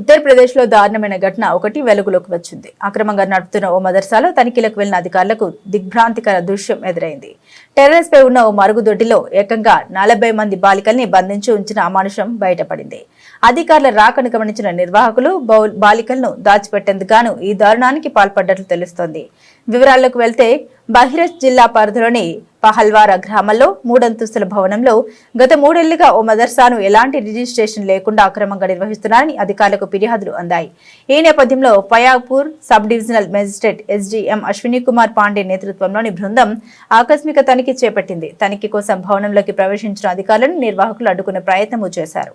ఉత్తరప్రదేశ్లో దారుణమైన ఘటన ఒకటి వెలుగులోకి వచ్చింది. అక్రమంగా నడుపుతున్న ఓ మదర్సాలో తనిఖీలకు వెళ్ళిన అధికారులకు దిగ్భ్రాంతికర దృశ్యం ఎదురైంది. టెర్రస్ పై ఉన్న ఓ మరుగుదొడ్డిలో ఏకంగా నలభై మంది బాలికల్ని బంధించి ఉంచిన అమానుషం బయటపడింది. అధికారుల రాకను గమనించిన నిర్వాహకులు బాలికలను దాచిపెట్టేందుకు ఈ దారుణానికి పాల్పడ్డట్లు తెలుస్తోంది. వివరాల్లోకి వెళ్తే బహిరస్ జిల్లా పరిధిలోని పహల్వారా గ్రామంలో మూడంతస్తుల భవనంలో గత మూడేళ్ళుగా ఓ మదర్సాను ఎలాంటి రిజిస్ట్రేషన్ లేకుండా అక్రమంగా నిర్వహిస్తున్నారని అధికారులకు ఫిర్యాదులు అందాయి. ఈ నేపథ్యంలో Payapur sub divisional magistrate SDM Ashwini Kumar Pandey నేతృత్వంలోని బృందం ఆకస్మిక తనిఖీ చేపట్టింది. తనిఖీ కోసం భవనంలోకి ప్రవేశించిన అధికారులను నిర్వాహకులు అడ్డుకునే ప్రయత్నము చేశారు.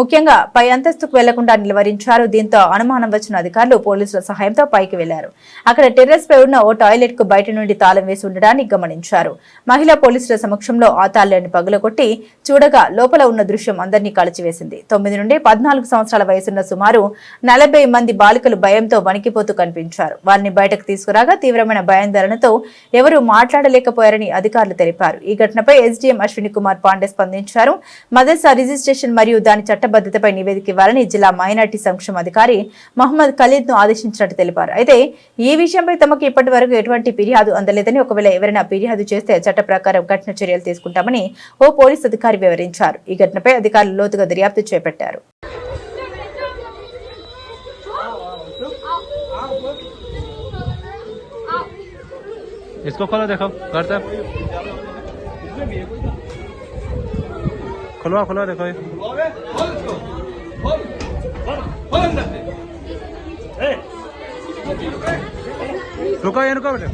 ముఖ్యంగా పై అంతస్తుకు వెళ్ళకుండా నిలువరించారు. దీంతో అనుమానం వచ్చిన అధికారులు పోలీసుల సహాయంతో పైకి వెళ్ళారు. అక్కడ టెర్రస్ పై ఉన్న ఓ టాయిలెట్కు బయట నుండి తాళం వేసి ఉండడాన్ని గమనించారు. మహిళా పోలీసుల సమక్షంలో ఆ పగులగొట్టి చూడగా లోపల ఉన్న దృశ్యం అందరినీ కలిచివేసింది. తొమ్మిది నుండి పద్నాలుగు సంవత్సరాల వయసున్న సుమారు నలభై మంది బాలికలు భయంతో వణికిపోతూ కనిపించారు. వారిని బయటకు తీసుకురాగా తీవ్రమైన భయాందోళనతో ఎవరూ మాట్లాడలేకపోయారని అధికారులు తెలిపారు. ఈ ఘటనపై ఎస్డీఎం అశ్విని కుమార్ పాండే స్పందించారు. మదర్సా రిజిస్ట్రేషన్ మరియు దాని చట్టబద్ధతపై నివేదిక ఇవ్వాలని జిల్లా మైనార్టీ సంక్షేమ అధికారి మహమ్మద్ ఖలీద్ను ఆదేశించినట్టు తెలిపారు. అయితే ఈ విషయంపై తమకు ఇప్పటి వరకు ఎటువంటి ఫిర్యాదు అందలేదని ఒకవేళ ఎవరైనా ఫిర్యాదు చేస్తే చట్ట ప్రకారం కఠిన చర్యలు తీసుకుంటామని ఓ పోలీస్ అధికారి వివరించారు ఈ ఘటనపై అధికారులు లోతుగా దర్యాప్తు చేపట్టారు इसको खोलो देखो करते खुलवा खुलवा देखो ये रुको ये रुको बेटे